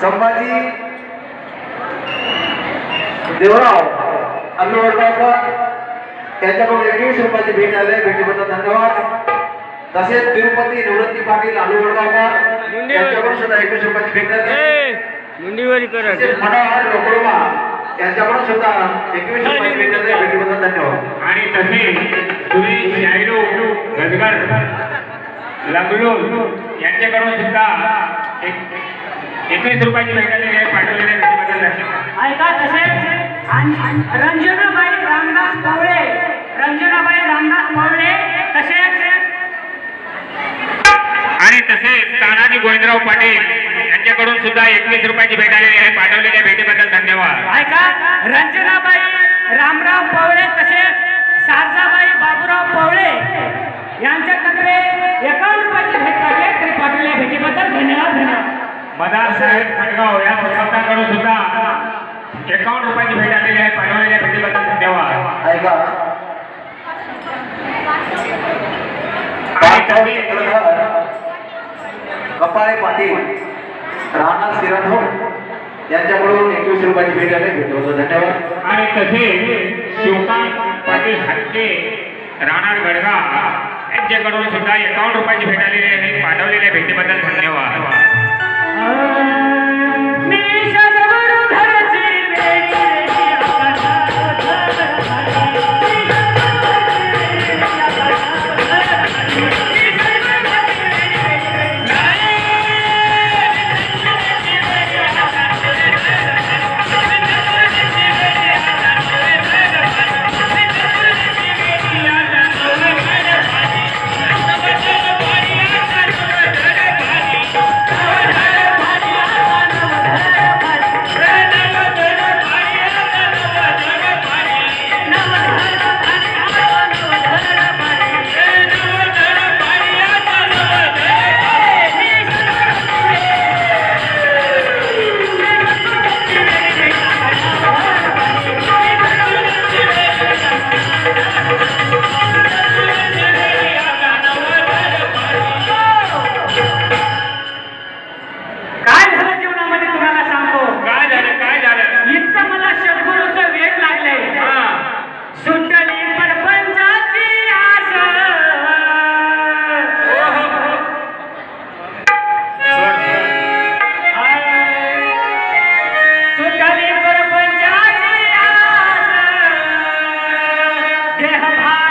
संभाजी देवराव अल्लू वडगावकर त्यांच्याकडून एकवीस रुपयाची भेट आले भेटीबद्दल धन्यवाद. तसेच तिरुपती निवृत्ती पाटील अल्लू वडगावकर यांच्याकडून सुद्धा एकवीस रुपयाची भेट आली मुंडीवारी करा तसेच मनोहर यांच्याकडून सुद्धा एकवीस रुपयाची भेट आली भेटीबद्दल धन्यवाद. आणि तसे सुरेश शायरू गजगर लंगलो यांच्याकडून सुद्धा एक एकवीस रुपयाची भेट आलेली आहे पाठवलेल्या भेटीबद्दल धन्यवाद ऐका तसेच रंजनाबाई रामदास पवळे रंजनाबाई रामदास पवळे तसेच आणि तसेच तानाजी गोविंदराव पाटील यांच्याकडून सुद्धा एकवीस रुपयाची भेट आलेली आहे पाठवलेल्या भेटीबद्दल धन्यवाद ऐका रंजनाबाई रामराव पवळे तसेच शारजाबाई बाबूराव पवळे यांच्याकडे एकावन्न रुपयाची भेट लागली तरी पाठवलेल्या भेटीबद्दल धन्यवाद धन्यवाद मदार साहेब खडगाव या प्रशासनाकडून सुद्धा एकावन्न रुपयाची भेट आलेली आहे. पाठवलेल्या भेटीबद्दल धन्यवाद ऐका. कपाळे पाटील राणा सिराठो यांच्याकडून एकवीस रुपयाची भेट आली भेटीबद्दल धन्यवाद. आणि तसे शिवकांत पाटील हत्ते राहणार गडगाव यांच्याकडून सुद्धा एकावन्न रुपयाची भेट आलेली आहे. पाठवलेल्या भेटीबद्दल धन्यवाद. Amen. ভাই